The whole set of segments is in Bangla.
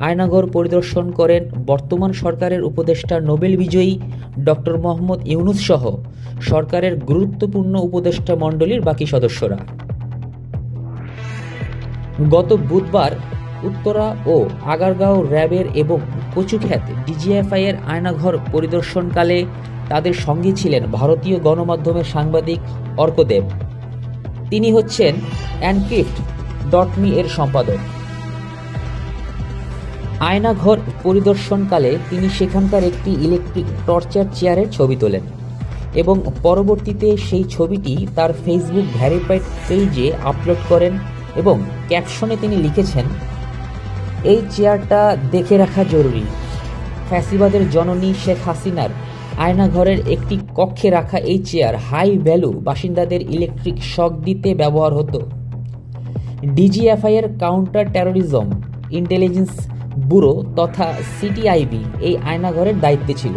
আয়নাঘর পরিদর্শন করেন বর্তমান সরকারের উপদেষ্টা নোবেল বিজয়ী ডক্টর মোহাম্মদ ইউনুস সহ সরকারের গুরুত্বপূর্ণ উপদেষ্টা মণ্ডলীর বাকি সদস্যরা। গত বুধবার উত্তরা ও আগারগাঁও র্যাবের এবং কচুখ্যাত ডিজিএফআই এর আয়নাঘর পরিদর্শনকালে তাদের সঙ্গে ছিলেন ভারতীয় গণমাধ্যমের সাংবাদিক অর্কদেব। তিনি হচ্ছেন অ্যানক্রিপ্ট ডট মি এর সম্পাদক। আয়নাঘর পরিদর্শনকালে তিনি সেখানকার একটি ইলেকট্রিক টর্চার চেয়ারের ছবি তোলেন এবং পরবর্তীতে সেই ছবিটি তার ফেসবুক ভ্যারিফাইড পেজে আপলোড করেন এবং ক্যাপশনে তিনি লিখেছেন, এই চেয়ারটা দেখে রাখা জরুরি। ফ্যাসিবাদের জননী শেখ হাসিনার আয়নাঘরের একটি কক্ষে রাখা এই চেয়ার হাই ভ্যালু বাসিন্দাদের ইলেকট্রিক শক দিতে ব্যবহার হতো। ডিজিএফআইয়ের কাউন্টার টেরোরিজম ইন্টেলিজেন্স ব্যুরো তথা সিটিআইবি এই আয়নাঘরের দায়িত্বে ছিল।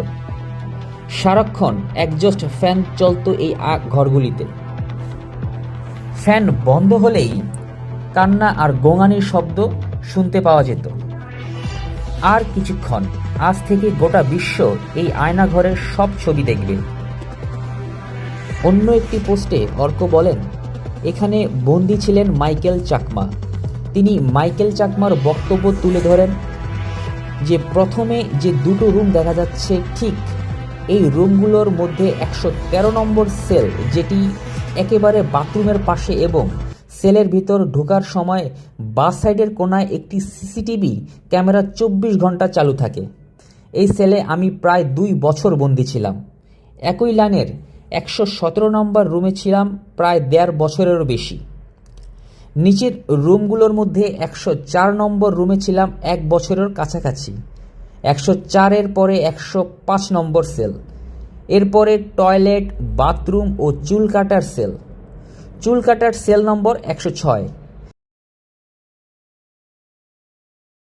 সারাক্ষণ একজস্ট ফ্যান, চলতো এই ঘরগুলিতে। ফ্যান বন্ধ হলেই কান্না আর গোঙানির শব্দ শুনতে পাওয়া যেত। আর কিছুক্ষণ, আজ থেকে গোটা বিশ্ব এই আয়নাঘরের সব ছবি দেখবে। অন্য একটি পোস্টে অর্ক বলেন, এখানে বন্দি ছিলেন মাইকেল চাকমা। তিনি মাইকেল চাকমার বক্তব্য তুলে ধরেন যে প্রথমে যে দুটো রুম দেখা যাচ্ছে ঠিক এই রুমগুলোর মধ্যে একশো তেরো নম্বর সেল যেটি একেবারে বাথরুমের পাশে এবং সেলের ভিতর ঢোকার সময় বাস সাইডের কোনায় একটি সিসিটিভি ক্যামেরা চব্বিশ ঘণ্টা চালু থাকে। এই সেলে আমি প্রায় দুই বছর বন্দি ছিলাম। একই লাইনের একশো সতেরো নম্বর রুমে ছিলাম প্রায় দেড় বছরেরও বেশি। নিচের রুমগুলোর মধ্যে একশো চার নম্বর রুমে ছিলাম এক বছরের কাছাকাছি। একশো চারের পরে একশো পাঁচ নম্বর সেল। এরপরে টয়লেট, বাথরুম ও চুল কাটার সেল। চুল কাটার সেল নম্বর একশো ছয়।